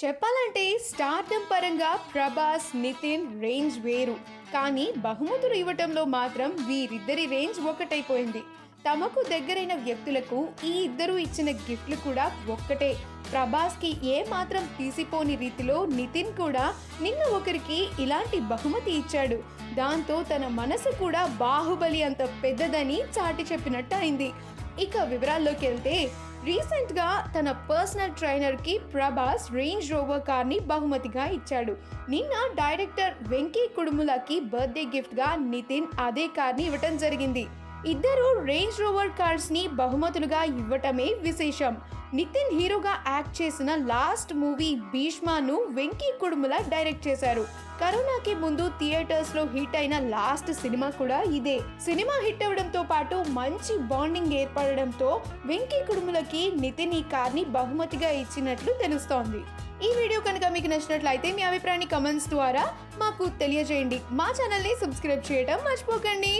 చెప్పాలంటే స్టార్డమ్ పరంగా ప్రభాస్ నితిన్ రేంజ్ వేరు. కానీ బహుమతులు ఇవ్వటంలో మాత్రం వీరిద్దరి రేంజ్ ఒకటైపోయింది. తమకు దగ్గరైన వ్యక్తులకు ఈ ఇద్దరు ఇచ్చిన గిఫ్ట్లు కూడా ఒక్కటే. ప్రభాస్కి ఏ మాత్రం తీసిపోని రీతిలో నితిన్ కూడా నిన్న ఒకరికి ఇలాంటి బహుమతి ఇచ్చాడు. దాంతో తన మనసు కూడా బాహుబలి అంత పెద్దదని చాటి చెప్పినట్టు అయింది. ఇక వివరాల్లోకి వెళ్తే రీసెంట్గా తన పర్సనల్ ట్రైనర్కి ప్రభాస్ రేంజ్ రోవర్ కార్ని బహుమతిగా ఇచ్చాడు. నిన్న డైరెక్టర్ వెంకీ కుడుములకి బర్త్డే గిఫ్ట్గా నితిన్ అదే కార్ని ఇవ్వటం జరిగింది. ఇద్దరు రేంజ్ రోవర్ కార్స్ని బహుమతులుగా ఇవ్వటమే విశేషం. నితిన్ హీరోగా యాక్ట్ చేసిన లాస్ట్ మూవీ భీష్మాను వెంకీ కుడుముల డైరెక్ట్ చేశారు. కరోనాకి ముందు థియేటర్స్లో హిట్ అయిన లాస్ట్ సినిమా కూడా ఇదే. సినిమా హిట్ అవడంతో పాటు మంచి బాండింగ్ ఏర్పడడంతో వెంకీ కుడుములకి నితిన్ ఈ కార్ని బహుమతిగా ఇచ్చినట్లు తెలుస్తోంది. ఈ వీడియో కనుక మీకు నచ్చినట్లయితే మీ అభిప్రాయాన్ని కమెంట్స్ ద్వారా మాకు తెలియజేయండి. మా ఛానల్ని సబ్స్క్రైబ్ చేయడం మర్చిపోకండి.